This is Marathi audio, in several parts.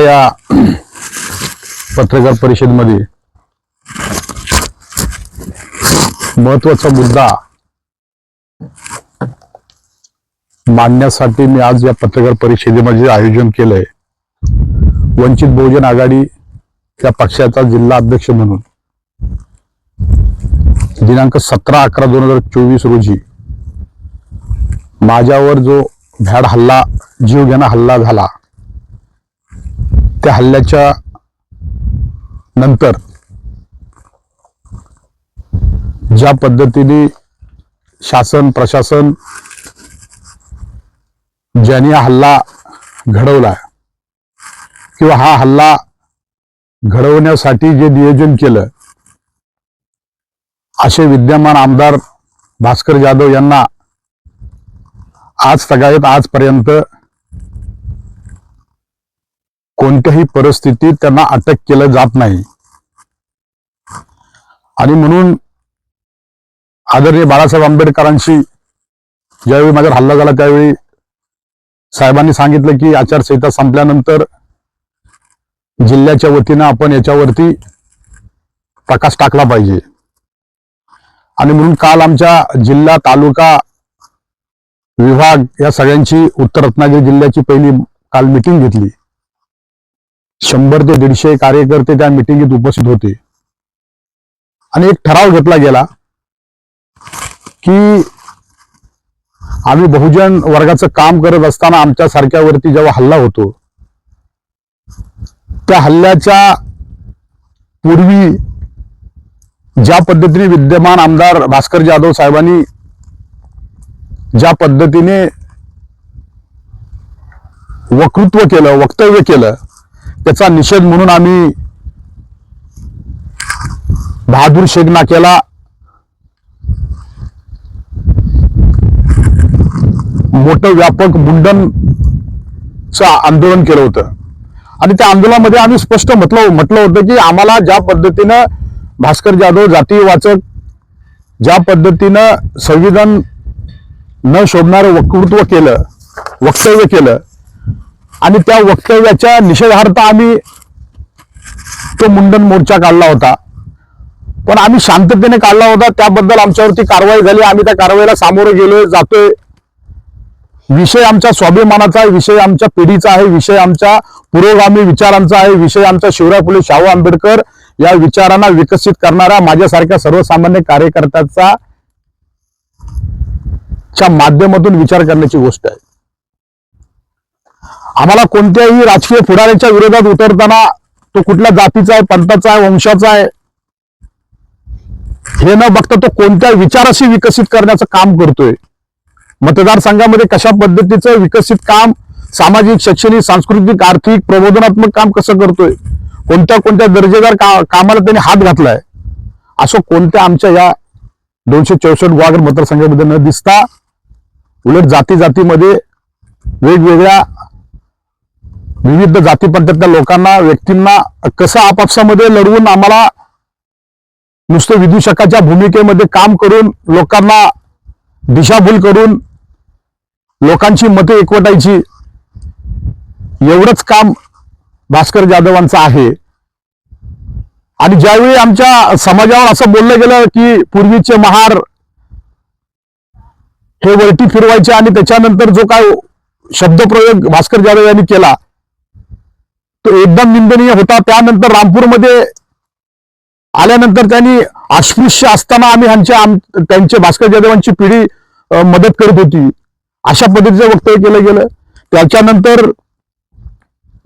या पत्रकार परिषदेमध्ये महत्त्वाचा मुद्दा मांडण्यासाठी मी आज या पत्रकार परिषदेमध्ये आयोजन केलंय. वंचित बहुजन आघाडी या पक्षाचा जिल्हा अध्यक्ष म्हणून. दिनांक सतरा अकरा दोन हजार चोवीस रोजी माझ्यावर जो भ्याड हल्ला जीवघेणा हल्ला झाला त्या हल्ल्याच्या नंतर ज्या पद्धतीने शासन प्रशासन ज्यांनी हा हल्ला घडवला किंवा हा हल्ला घडवण्यासाठी जे नियोजन केलं असे विद्यमान आमदार भास्कर जाधव यांना आज सगळ्यात आजपर्यंत कोणत्याही परिस्थितीत त्यांना अटक केलं जात नाही. आणि म्हणून आदरणीय बाळासाहेब आंबेडकरांशी ज्यावेळी माझ्यावर हल्ला झाला त्यावेळी साहेबांनी सांगितलं की आचारसंहिता संपल्यानंतर जिल्ह्याच्या वतीनं आपण याच्यावरती प्रकाश टाकला पाहिजे. आणि म्हणून काल आमच्या जिल्हा तालुका विभाग या सगळ्यांची उत्तर रत्नागिरी जिल्ह्याची पहिली काल मिटिंग घेतली. शंभर ते दीडशे कार्यकर्ते त्या मिटिंगीत उपस्थित होते. आणि एक ठराव घेतला गेला की आम्ही बहुजन वर्गाचं काम करत असताना आमच्या सारख्यावरती जेव्हा हल्ला होतो त्या हल्ल्याच्या पूर्वी ज्या पद्धतीने विद्यमान आमदार भास्कर जाधव साहेबांनी ज्या पद्धतीने वक्तृत्व केलं वक्तव्य केलं त्याचा निषेध म्हणून आम्ही बहादूर शेख नाक्याला मोठं व्यापक मुंडनचं आंदोलन केलं होतं. आणि त्या आंदोलनामध्ये आम्ही स्पष्ट म्हटलं म्हटलं होतं की आम्हाला ज्या पद्धतीनं भास्कर जाधव जातीय वाचक ज्या पद्धतीनं संविधान न शोधणारं वक्तृत्व केलं वक्तव्य केलं आणि त्या वक्तव्याच्या निषेधार्थ आम्ही तो मुंडन मोर्चा काढला होता. पण आम्ही शांततेने काढला होता. त्याबद्दल आमच्यावरती कारवाई झाली. आम्ही त्या कारवाईला सामोरे गेलो जातोय. विषय आमच्या स्वाभिमानाचा आहे विषय आमच्या पिढीचा आहे विषय आमच्या पुरोगामी विचारांचा आहे विषय आमचा शिवराय फुले शाहू आंबेडकर या विचारांना विकसित करणाऱ्या माझ्यासारख्या सर्वसामान्य कार्यकर्त्याचा च्या माध्यमातून विचार करण्याची गोष्ट आहे. आम्हाला कोणत्याही राजकीय पुढाऱ्याच्या विरोधात उतरताना तो कुठल्या जातीचा आहे पंथाचा आहे वंशाचा आहे हे न बघता तो कोणत्या विचाराशी विकसित करण्याचं काम करतोय. मतदारसंघामध्ये कशा पद्धतीचं विकसित काम सामाजिक शैक्षणिक सांस्कृतिक आर्थिक प्रबोधनात्मक काम कसं करतोय? कोणत्या कोणत्या दर्जेदार का कामाला त्यांनी हात घातलाय? असं कोणत्या आमच्या या दोनशे चौसष्ट गुहागर मतदारसंघामध्ये न दिसता उलट जाती जातीमध्ये वेगवेगळ्या विविध जातीपंथातल्या लोकांना व्यक्तींना कसं आपापसामध्ये लढवून आम्हाला नुसतं विदूषकाच्या भूमिकेमध्ये काम करून लोकांना दिशाभूल करून लोकांची मते एकवटायची एवढंच काम भास्कर जाधवांचं आहे. आणि ज्यावेळी आमच्या समाजावर असं बोललं गेलं की पूर्वीचे महार हे वरती फिरवायचे आणि त्याच्यानंतर जो काय शब्दप्रयोग भास्कर जाधव यांनी केला तो एकदम निंदनीय होता. त्यानंतर रामपूरमध्ये आल्यानंतर त्यांनी अस्पृश्य असताना आम्ही ह्यांच्या त्यांचे भास्कर जाधवांची पिढी मदत करत होती. अशा पद्धतीचं वक्तव्य केलं गेलं. त्याच्यानंतर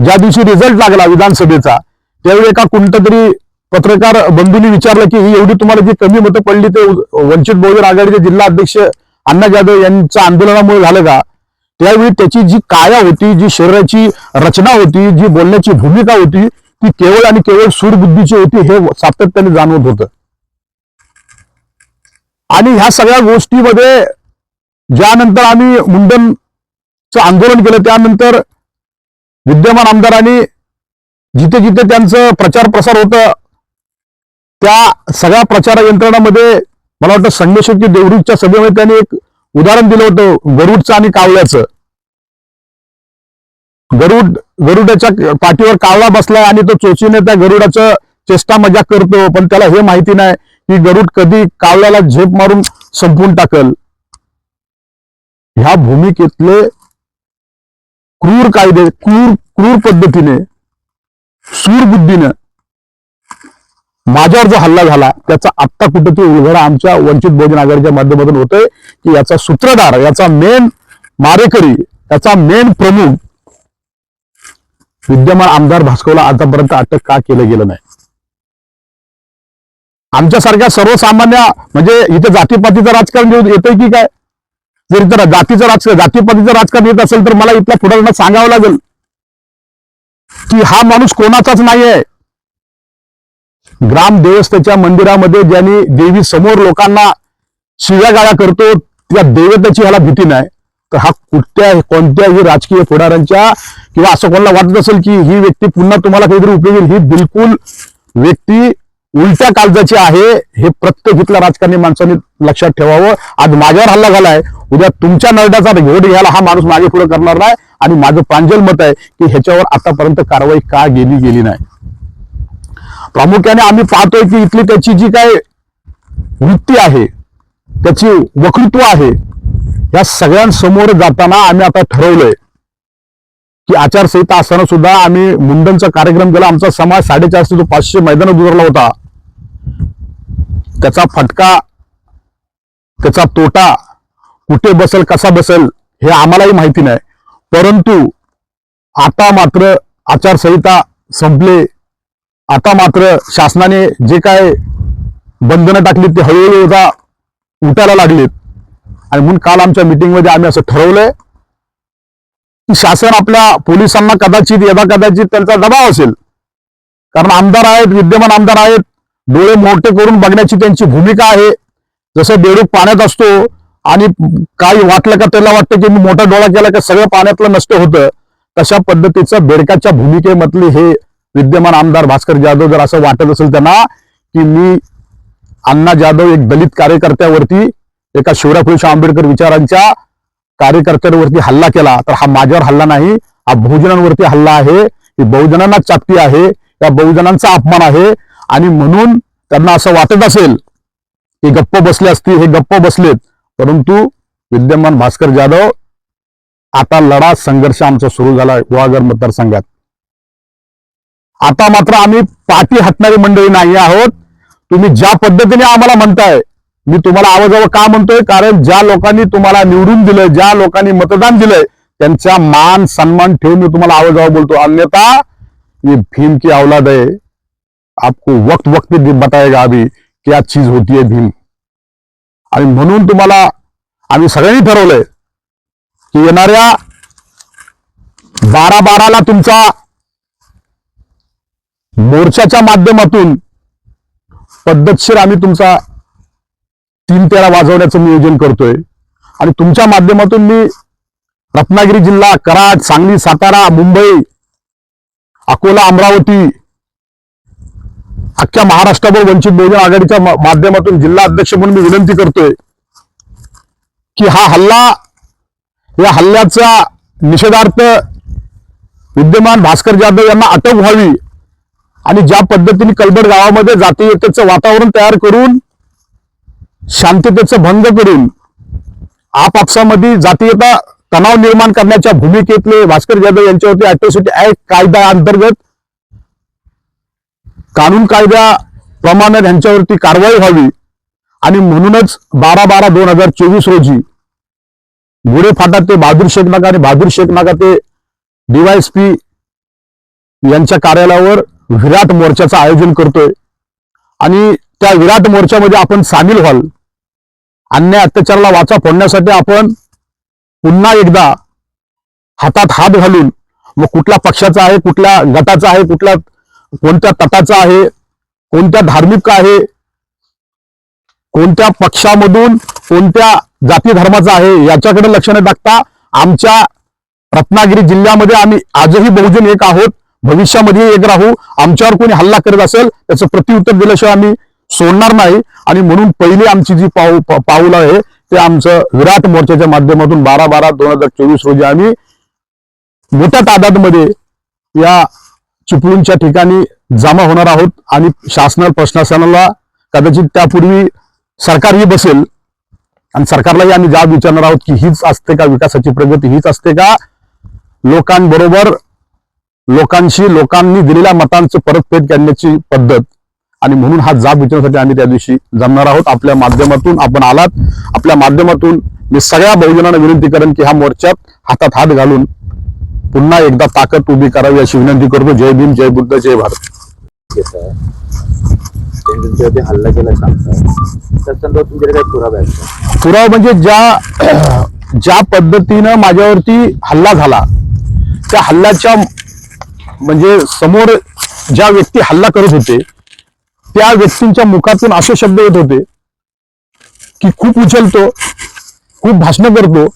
ज्या दिवशी रिझल्ट लागला विधानसभेचा त्यावेळी एका कुठंतरी पत्रकार बंधूंनी विचारलं की ही एवढी तुम्हाला जी कमी मतं पडली ते वंचित बहुजन आघाडीचे जिल्हा अध्यक्ष अण्णा जाधव यांच्या आंदोलनामुळे झालं का? त्यावेळी त्याची जी काया होती जी शरीराची रचना होती जी बोलण्याची भूमिका होती ती केवळ आणि केवळ सूडबुद्धीची होती हे सातत्याने जाणवत होतं. आणि ह्या सगळ्या गोष्टीमध्ये ज्यानंतर आम्ही मुंडनचं आंदोलन केलं त्यानंतर विद्यमान आमदारांनी जिथे जिथे त्यांचं प्रचार प्रसार होतं त्या सगळ्या प्रचार यंत्रणामध्ये मला वाटतं संगमेश्वरची देवरूजच्या सभेमध्ये त्यांनी एक उदाहरण दिलं होतं गरुडचं आणि कावळ्याचं. गरुड गरुडाच्या पाठीवर कावळा बसलाय आणि तो चोचीने त्या गरुडाचं चेष्टा मजा करतो पण त्याला हे माहिती नाही की गरुड कधी कावळ्याला झेप मारून संपवून टाकल. ह्या भूमिकेतले क्रूर कायदे क्रूर क्रूर पद्धतीने सूर बुद्धीनं माझ्यावर जो हल्ला झाला त्याचा आत्ता कुठेतरी उलगडा आमच्या वंचित बहुजन आघाडीच्या माध्यमातून होतोय की याचा सूत्रधार याचा मेन मारेकरी याचा मेन प्रमुख विद्यमान आमदार भास्कोला आतापर्यंत अटक का केलं गेलं नाही? आमच्यासारख्या सर्वसामान्य म्हणजे इथे जातीपातीचं राजकारण घेऊन येतंय की काय? जर इथं जातीचं राजकारण जातीपातीचं राजकारण येत असेल तर मला इथल्या पुढाऱ्यांना सांगावं लागेल की हा माणूस कोणाचाच नाहीये. ग्राम देवस्थाच्या मंदिरामध्ये ज्यांनी देवी समोर लोकांना शिव्या करतो त्या देवतेची ह्याला भीती नाही. तर हा कुठल्या कोणत्याही राजकीय पुढाऱ्यांच्या किंवा असं कोणाला वाटत असेल की ही व्यक्ती पुन्हा तुम्हाला काहीतरी उपयोगी येईल ही बिलकुल व्यक्ती उलट्या काळजाची आहे हे प्रत्येक इथल्या राजकारणी माणसांनी लक्षात ठेवावं. आज माझ्यावर हल्ला झालाय उद्या तुमच्या नरड्याचा घोड घ्यायला हा माणूस मागे पुढे करणार नाही. आणि माझं प्रांजल मत आहे की ह्याच्यावर आतापर्यंत कारवाई का गेली गेली नाही. प्रामुख्याने आम्ही पाहतोय की इथली त्याची जी काय वृत्ती आहे त्याची वक्तृत्व आहे या सगळ्यांसमोर जाताना आम्ही आता ठरवलंय की आचारसंहिता असताना सुद्धा आम्ही मुंडनचा कार्यक्रम केला. आमचा समाज साडेचारशे तो पाचशे मैदानात उतरला होता. त्याचा फटका त्याचा तोटा कुठे बसेल कसा बसेल हे आम्हालाही माहिती नाही. परंतु आता मात्र आचारसंहिता संपले. आता मात्र शासनाने जे काय बंधनं टाकली ते हळूहळू आता उठायला लागलीत. आणि म्हणून काल आमच्या मीटिंगमध्ये आम्ही असं ठरवलंय की शासन आपल्या पोलिसांना कदाचित यदा कदाचित त्यांचा दबाव असेल. कारण आमदार आहेत विद्यमान आमदार आहेत डोळे मोठे करून बघण्याची त्यांची भूमिका आहे. जसं बेडूक पाण्यात असतो आणि काही वाटलं का त्याला वाटतं की मी मोठा डोळा केला का सगळं पाण्यातलं नष्ट होतं तशा पद्धतीचं बेडकाच्या भूमिकेमधले हे विद्यमान आमदार भास्कर जाधव जर असं वाटत असेल त्यांना की मी अण्णा जाधव एक दलित कार्यकर्त्यावरती एका शिवराय फुले आंबेडकर विचारांच्या कार्यकर्त्यांवरती हल्ला केला तर हा माझ्यावर हल्ला नाही हा बहुजनांवरती हल्ला आहे ही बहुजनांना चापती आहे या बहुजनांचा अपमान आहे. आणि म्हणून त्यांना असं वाटत असेल की गप्प बसले असतील हे गप्प बसलेत. परंतु विद्यमान भास्कर जाधव आता लढा संघर्ष आमचा सुरू झाला गुहागर मतदारसंघात. आता मात्र आम्ही पाठी हटणारी मंडळी नाही आहोत. तुम्ही ज्या पद्धतीने आम्हाला म्हणताय मी तुम्हाला आवाजावं का म्हणतोय? कारण ज्या लोकांनी तुम्हाला निवडून दिलंय ज्या लोकांनी मतदान दिलंय त्यांचा मान सन्मान ठेवून मी तुम्हाला आवाजावं बोलतो. अन्यथा ये भीम की औलाद आहे. आपको वक्त वक्त बताएगा अभी क्या चीज होती है भीम. आणि म्हणून तुम्हाला आम्ही सगळ्यांनी ठरवलंय की येणाऱ्या बारा बाराला तुमचा मोर्चाच्या माध्यमातून पद्धतशीर आम्ही तुमचा तीन तेरा वाजवण्याचं नियोजन करतोय. आणि तुमच्या माध्यमातून मी रत्नागिरी जिल्हा कराड सांगली सातारा मुंबई अकोला अमरावती अख्ख्या महाराष्ट्रावर वंचित बहुजन आघाडीच्या माध्यमातून जिल्हा अध्यक्ष म्हणून मी विनंती करतोय की हा हल्ला या हल्ल्याचा निषेधार्थ विद्यमान भास्कर जाधव यांना अटक व्हावी. आणि ज्या पद्धतीने कलबड गावामध्ये जातीयतेचं वातावरण तयार करून शांततेचं भंग करून आपापसामध्ये जातीयता तणाव निर्माण करण्याच्या भूमिकेतले भास्कर जाधव यांच्यावरती अॅट्रॉसिटी ऍक्ट कायदा अंतर्गत कानून कायद्याप्रमाणे त्यांच्यावरती कारवाई व्हावी. आणि म्हणूनच बारा बारा दोन हजार चोवीस रोजी गुढे फाटा ते बहादूर शेख नाका आणि बहादूर शेख नाका ते डीवायएसपी यांच्या कार्यालयावर विराट मोर्चाचं आयोजन करतोय. आणि त्या विराट मोर्चामध्ये आपण सामील व्हाल. अन्याय अत्याचाराला वाचा फोडण्यासाठी आपण पुन्हा एकदा हातात हात घालून मग कुठल्या पक्षाचा आहे कुठल्या गटाचा आहे कुठल्या कोणत्या तटाचा आहे कोणत्या धार्मिक आहे कोणत्या पक्षामधून कोणत्या जाती धर्माचा आहे याच्याकडे लक्ष न टाकता आमच्या रत्नागिरी जिल्ह्यामध्ये आम्ही आजही बहुजन एक आहोत. भविष्यामध्ये एक राहू आमच्यावर कोणी हल्ला करत असेल त्याचं प्रत्युत्तर दिल्याशिवाय आम्ही सोडणार नाही. आणि म्हणून पहिली आमची जी पाऊ पाऊल आहे ते आमचं विराट मोर्चाच्या माध्यमातून बारा बारा दोन हजार चोवीस रोजी आम्ही मोठ्या तादादमध्ये या चिपळूणच्या ठिकाणी जमा होणार आहोत. आणि शासना प्रशासनाला कदाचित त्यापूर्वी सरकारही बसेल. आणि सरकारलाही आम्ही जाब विचारणार आहोत की हीच असते का विकासाची प्रगती हीच असते का? लोकांबरोबर लोकांशी लोकांनी दिलेल्या मतांचं परतफेड करण्याची पद्धत. आणि म्हणून हा जाब विचारण्यासाठी आम्ही त्या दिवशी जमणार आहोत. आपल्या माध्यमातून आपण आलात. आपल्या माध्यमातून मी सगळ्या बहुजनांना विनंती करेन की ह्या मोर्चात हातात हात घालून पुन्हा एकदा ताकद उभी करावी अशी विनंती करतो. जय भीम जय बुद्ध जय भारत. हल्ला केला सांगताय पुरावा म्हणजे ज्या ज्या पद्धतीनं माझ्यावरती हल्ला झाला त्या हल्ल्याच्या म्हणजे समोर ज्या व्यक्ती हल्ला करत होते त्या व्यक्तींच्या मुखातून असे शब्द येत होते की खूप उचलतो खूप भाषण करतो.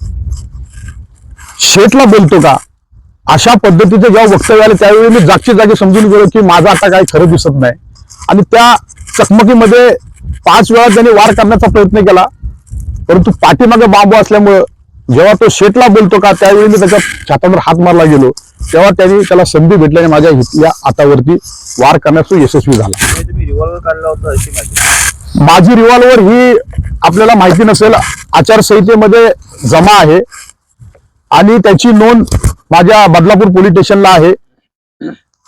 शेठला बोलतो का? अशा पद्धतीचं जेव्हा वक्तव्य आलं त्यावेळी मी जागच्या जागी समजून गेलो की माझं आता काही खरं दिसत नाही. आणि त्या चकमकीमध्ये पाच वेळा त्याने वार करण्याचा प्रयत्न केला परंतु पाठीमागे बांबू असल्यामुळं जेव्हा तो शेटला बोलतो का त्यावेळी मी त्याच्या छातावर हात मारला गेलो. तेव्हा त्यांनी त्याला संधी भेटल्याने माझ्या या हातावरती वार करण्यास तो यशस्वी झाला. म्हणजे तुम्ही रिव्हॉल्वर काढला होता अशी माहिती. माझी रिव्हॉल्वर ही आपल्याला माहिती नसेल आचारसंहितेमध्ये जमा आहे आणि त्याची नोंद माझ्या बदलापूर पोलीस स्टेशनला आहे.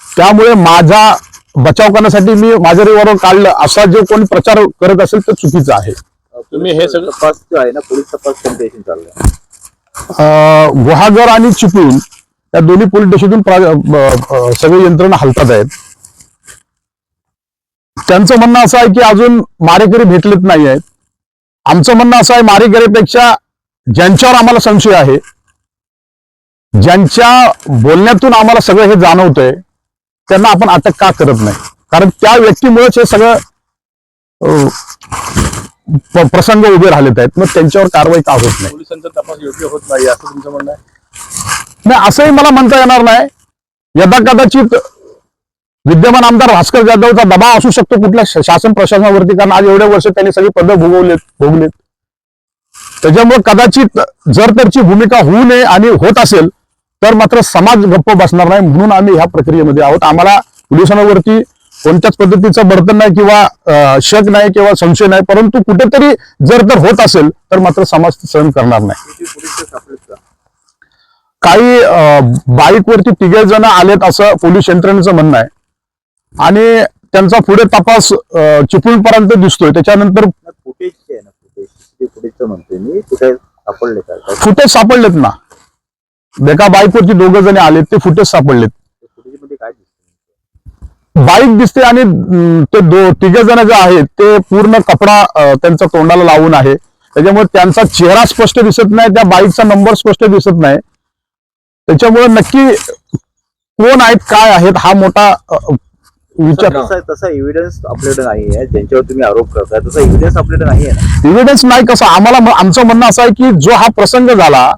त्यामुळे माझा बचाव करण्यासाठी मी माझं रिव्हॉल्वर काढलं असा जो कोणी प्रचार करत असेल तो चुकीचा आहे. तुम्ही हे सगळं तपास आहे ना पोलीस तपास गुहागर आणि चिपळूण या दोन्ही पोलीस स्टेशनतून सगळी यंत्रणा हलतात आहेत. त्यांचं म्हणणं असं आहे की अजून मारेकरी भेटलेत नाही आहेत आमचं म्हणणं असं आहे मारेकरीपेक्षा ज्यांच्यावर आम्हाला संशय आहे ज्यांच्या बोलण्यातून आम्हाला सगळं हे जाणवतंय त्यांना आपण अटक का करत नाही? कारण त्या व्यक्तीमुळेच हे सगळं प्रसंग उभे राहिलेत आहेत. मग त्यांच्यावर कारवाई का होत नाही? पोलिसांचा तपास योग्य होत नाही असं तुमचं म्हणणं आहे? नाही असंही मला म्हणता येणार नाही. यदा कदाचित विद्यमान आमदार भास्कर जाधवचा दबाव असू शकतो कुठल्या शासन प्रशासनावरती कारण आज एवढे वर्ष त्यांनी सगळी पद भोगवलेत भोगलेत. त्याच्यामुळे कदाचित जर त्याची भूमिका होऊ नये आणि होत असेल तर मात्र समाज गप्प बसणार नाही म्हणून आम्ही ह्या प्रक्रियेमध्ये आहोत. आम्हाला पोलिसांवरती कोणत्याच पद्धतीचं बर्तन नाही किंवा शक नाही किंवा संशय नाही परंतु कुठेतरी जर तर होत असेल तर मात्र समाज सहन करणार नाही किती पोलीस सापडेल का काही बाईकवरती तिघे जण आलेत असं पोलीस यंत्रणेचं म्हणणं आहे. आणि त्यांचा पुढे तपास चिपळूण पर्यंत दिसतोय. त्याच्यानंतर फुटेज सापडलेत ना. एका बाईकवरती दोघं जण आलेत ते फुटेज सापडलेत. बाईक दिसते आणि ते दो तिघे जण जे आहेत ते पूर्ण कपडा अं, त्यांच्या तोंडाला लावून आहे. त्याच्यामुळे त्यांचा चेहरा स्पष्ट दिसत नाही त्या बाईकचा नंबर स्पष्ट दिसत नाही. त्याच्यामुळे नक्की कोण आहेत काय आहेत हा मोठा विचार. तसा तसा एव्हिडन्स आपल्याकडे नाही आहे. ज्यांच्यावर तुम्ही आरोप करताय तसा एव्हिडन्स आपल्याकडे नाही आहे एव्हिडन्स नाही कसं आम्हाला आमचं म्हणणं असं आहे की जो हा प्रसंग झाला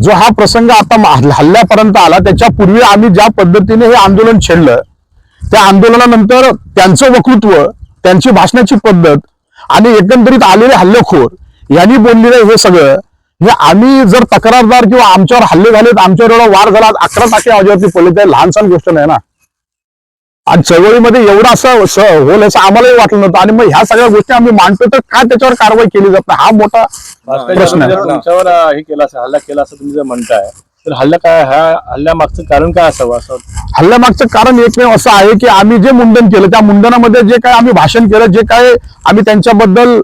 जो हा प्रसंग आता हल्ल्यापर्यंत आला त्याच्या पूर्वी आम्ही ज्या पद्धतीने हे आंदोलन छेडलं त्या आंदोलनानंतर त्यांचं वक्तृत्व त्यांची भाषणाची पद्धत आणि एकंदरीत आलेले हल्लेखोर यांनी बोललेलं हे सगळं आम्ही जर तक्रारदार किंवा आमच्यावर हल्ले झालेत आमच्यावर एवढा वार झाला अकरा टाके आवाजावरती पडले ते लहानसहान गोष्ट नाही ना. आणि चळवळीमध्ये एवढं असं होईल असं आम्हालाही वाटलं नव्हतं. आणि मग ह्या सगळ्या गोष्टी आम्ही मांडतो तर का त्याच्यावर कारवाई केली जात नाही? हा मोठा प्रश्न आहे. तुमच्यावर हे केला असं हल्ला केला असं तुम्ही जर म्हणताय तर हल्ला काय ह्या हल्ल्यामागचं कारण काय असावं असं? हल्ल्यामागचं कारण एकमेव असं आहे की आम्ही जे मुंडन केलं त्या मुंडनामध्ये जे काय आम्ही भाषण केलं जे काय आम्ही त्यांच्याबद्दल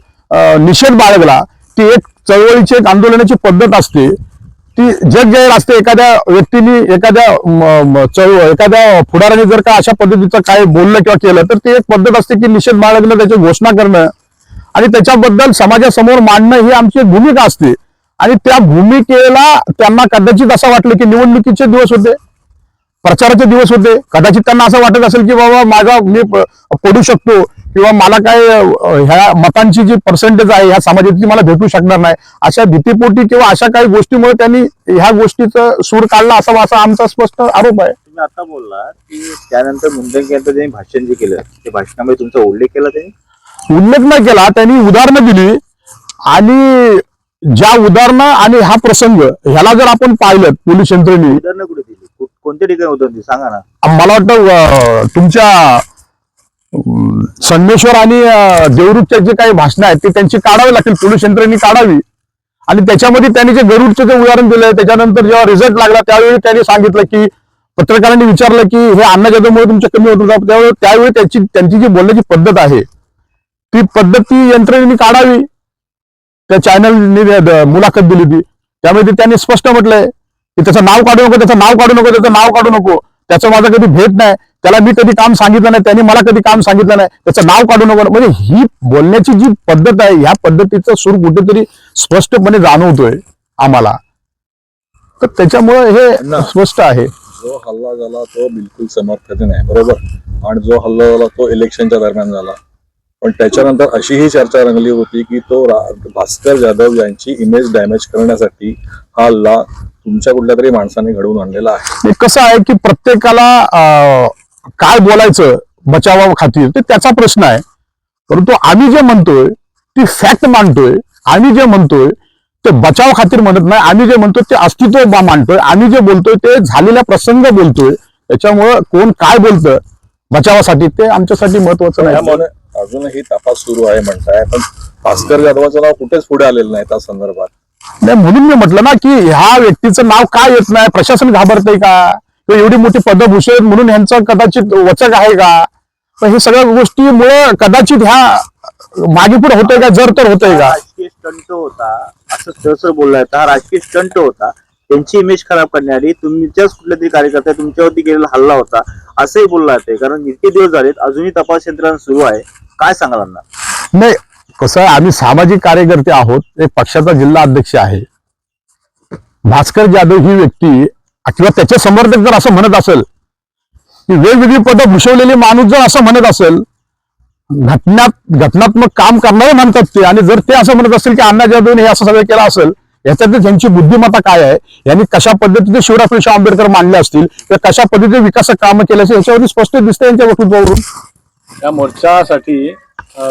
निषेध बाळगला ती एक चळवळीची एक आंदोलनाची पद्धत असते. ती जग जाहीर असते एखाद्या व्यक्तीने एखाद्या चळवळ एखाद्या पुढाऱ्याने जर का अशा पद्धतीचं काय बोललं किंवा केलं तर ती एक पद्धत असते की निषेध बाळगणं त्याची घोषणा करणं. आणि त्याच्याबद्दल समाजासमोर मांडणं ही आमची एक भूमिका असते. आणि त्या भूमिकेला त्यांना कदाचित असं वाटलं की निवडणुकीचे दिवस होते प्रचाराचे दिवस होते. कदाचित त्यांना असं वाटत असेल की बाबा माझा मी पडू शकतो. किंवा मला काय ह्या मतांची जी पर्सेंटेज आहे ह्या समाजाची मला भेटू शकणार नाही. अशा भीतीपोटी किंवा अशा काही गोष्टीमुळे त्यांनी ह्या गोष्टीचं सूर काढला असावा असा आमचा स्पष्ट आरोप आहे. तुम्ही आता बोलला की त्यानंतर मुंडन केल्यानंतर त्यांनी भाषण जे केलं ते भाषणामध्ये तुमचा उल्लेख केला त्यांनी? उल्लेख नाही केला त्यांनी उदाहरणं दिली. आणि ज्या उदाहरणं आणि हा प्रसंग ह्याला जर आपण पाहिलं पोलीस यंत्रणेने. उदाहरणं कुठे दिली? कोणत्या ठिकाणी उदाहरण सांगा ना. मला वाटतं तुमच्या संगमेश्वर आणि देवरूपच्या जे काही भाषणं आहेत ते त्यांची काढावी लागतील. पोलीस यंत्रणेने काढावी. आणि त्याच्यामध्ये त्यांनी जे गरुडचं जे उदाहरण दिलं त्याच्यानंतर जेव्हा रिझल्ट लागला त्यावेळी त्यांनी सांगितलं की पत्रकारांनी विचारलं की हे अण्णा जाधवमुळे तुमचं कमी होत होतं. त्यावेळी त्यावेळी त्याची त्यांची जी बोलण्याची पद्धत आहे ती पद्धत ती यंत्रणेने काढावी. त्या चॅनलने मुलाखत दिली होती त्यामुळे त्यांनी स्पष्ट म्हटलंय की त्याचं नाव काढू नको त्याचं नाव काढू नको त्याचं नाव काढू नको. त्याचं माझा कधी भेट नाही. त्याला मी कधी काम सांगितलं नाही त्यांनी मला कधी काम सांगितलं नाही त्याचं नाव काढू नको. म्हणजे ही बोलण्याची जी पद्धत आहे ह्या पद्धतीचा सूर कुठेतरी स्पष्टपणे जाणवतोय आम्हाला. तर त्याच्यामुळे हे. स्पष्ट आहे. जो हल्ला झाला तो बिलकुल समर्थन नाही बरोबर? आणि जो हल्ला झाला तो इलेक्शनच्या दरम्यान झाला. पण त्याच्यानंतर अशी ही चर्चा रंगली होती की तो भास्कर जाधव यांची इमेज डॅमेज करण्यासाठी हा हल्ला तुमच्या कुठल्या तरी माणसाने घडवून आणलेला आहे. कसं आहे की प्रत्येकाला काय बोलायचं बचावा खातीर ते त्याचा प्रश्न आहे. परंतु आम्ही जे म्हणतोय ती फॅक्ट मांडतोय आम्ही जे म्हणतोय ते बचाव खातीर म्हणत नाही. आम्ही जे म्हणतोय ते अस्तित्व बा- मांडतोय. आम्ही जे बोलतोय ते झालेल्या प्रसंग बोलतोय. त्याच्यामुळं कोण काय बोलतं बचावासाठी ते आमच्यासाठी महत्वाचं नाही. अजूनही तपास सुरू आहे म्हणताय. पण भास्कर जाधवाचं नाव कुठेच पुढे आलेलं नाही त्या संदर्भात. नाही म्हणून मी म्हटलं ना की ह्या व्यक्तीचं नाव का येत नाही? प्रशासन घाबरतंय का? किंवा एवढी मोठी पदं भूषण आहेत म्हणून यांचं कदाचित वचक आहे का? पण हे सगळ्या गोष्टीमुळे कदाचित ह्या मागे पुढे होतंय का? जर तर होतंय का? राजकीय स्टंट होता असं सहसर बोललाय. हा राजकीय स्टंट होता. त्यांची इमेज खराब करण्यासाठी तुमच्याच कुठल्या तरी कार्यकर्त्या तुमच्यावरती केलेला हल्ला होता असंही बोलला ते कारण इतके दिवस झालेत अजूनही तपास यंत्रणा सुरू आहे. काय सांगाल नाही कसं आम्ही सामाजिक कार्यकर्ते आहोत. एक पक्षाचा जिल्हा अध्यक्ष आहे. भास्कर जाधव ही व्यक्ती किंवा त्याचे समर्थक जर असं म्हणत असेल की वेगवेगळी पदं भूषवलेली माणूस जर असं म्हणत असेल घटनात घटनात्मक काम करणारे म्हणतात ते आणि जर ते असं म्हणत असेल की अण्णा जाधवने हे असं सगळं केलं असेल याच्यात त्यांची बुद्धिमत्ता काय आहे? यांनी कशा पद्धतीने शिवराज पेशा आंबेडकर मांडले असतील? किंवा कशा पद्धतीने विकासक कामं केले असेल? याच्यावरती स्पष्ट दिसतं यांच्या वक्तव्यावरून त्या मोर्चासाठी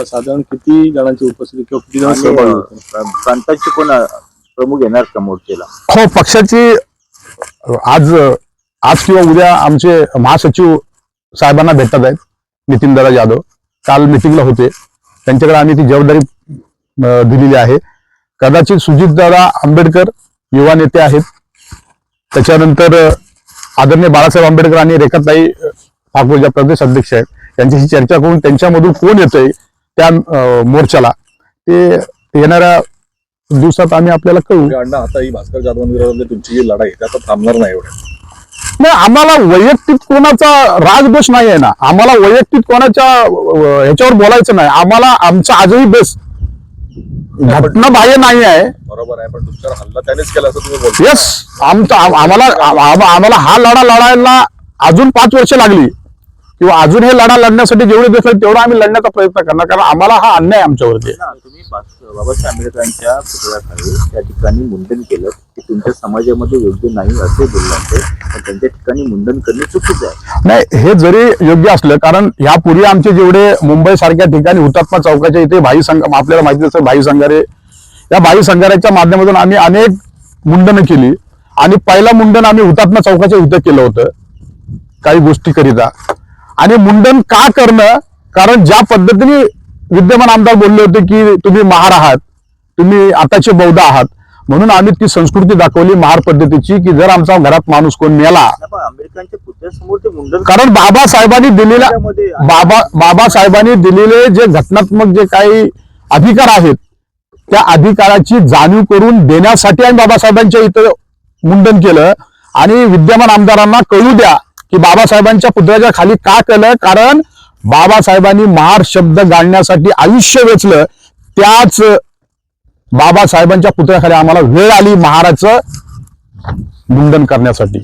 साधारण किती जणांची उपस्थिती किंवा किती जण प्रांतांचे कोण प्रमुख येणार का मोर्चेला? हो पक्षाची आज आज किंवा उद्या आमचे महासचिव साहेबांना भेटत आहेत नितीनदादा जाधव काल मिटिंगला होते. त्यांच्याकडे आम्ही ती जबाबदारी दिलेली आहे. कदाचित सुजितदादा आंबेडकर युवा नेते आहेत. त्याच्यानंतर आदरणीय बाळासाहेब आंबेडकर आणि रेखाताई अं, ठाकूर ज्या प्रदेश अध्यक्ष आहेत. त्यांच्याशी चर्चा करून त्यांच्यामधून कोण येतोय त्या मोर्चाला. ते येणाऱ्या दिवसात आम्ही आपल्याला कळू. म्हणजे अण्णा आता ही भास्कर जाधवांविरोधातली तुमची जी लढाई आहे ती आता थांबणार नाही एवढ्या नाही आम्हाला वैयक्तिक कोणाचा रागदोष नाही आहे ना. आम्हाला वैयक्तिक कोणाच्या अं, ह्याच्यावर बोलायचं नाही. आम्हाला आमचा आजही बेस घटना बाह्य नाही आहे बरोबर आहे पण तुमच्यावर हल्ला त्यानेच केला असं तुम्ही बोलता येस आमचा आम- आम्हाला आम- आम- आम्हाला हा लढा लढायला अजून पाच वर्ष लागली. किंवा अजून हे लढा लढण्यासाठी जेवढे आहेत तेवढा आम्ही लढण्याचा प्रयत्न करणार. कारण आम्हाला हा अन्याय आमच्यावरती बाबासाहेब आंबेडकरांच्या पुतळ्याखाली त्या ठिकाणी मुंडन केलं ते तुमच्या समाजामध्ये योग्य नाही असे बोलला त्यांच्या ठिकाणी मुंडन करणे चुकीचं आहे. नाही हे जरी योग्य असलं कारण यापूर्वी आमचे जेवढे मुंबई सारख्या ठिकाणी हुतात्मा चौकाच्या इथे भाई संघ आपल्याला माहिती असेल भाई संघारे. या भाई संघाऱ्याच्या माध्यमातून आम्ही अनेक मुंडनं केली. आणि पहिलं मुंडन आम्ही हुतात्मा चौकाच्या इथं केलं होतं काही गोष्टी करिता आणि मुंडन का करणं? कारण ज्या पद्धतीने विद्यमान आमदार बोलले होते की तुम्ही महार आहात तुम्ही आताचे बौद्ध आहात म्हणून आम्ही ती संस्कृती दाखवली महार पद्धतीची की जर आमचा घरात माणूस कोण मेला कारण बाबासाहेबांनी दिलेल्या बाबा बाबासाहेबांनी दिलेले जे घटनात्मक जे काही अधिकार आहेत त्या अधिकाराची जाणीव करून देण्यासाठी आम्ही बाबासाहेबांच्या इथं मुंडन केलं. आणि विद्यमान आमदारांना कळू द्या की बाबासाहेबांच्या पुतळ्याच्या खाली का केलं? कारण बाबासाहेबांनी महार शब्द गाळण्यासाठी आयुष्य वेचलं. त्याच बाबासाहेबांच्या पुतळ्याखाली आम्हाला वेळ आली महाराचं मुंडन करण्यासाठी.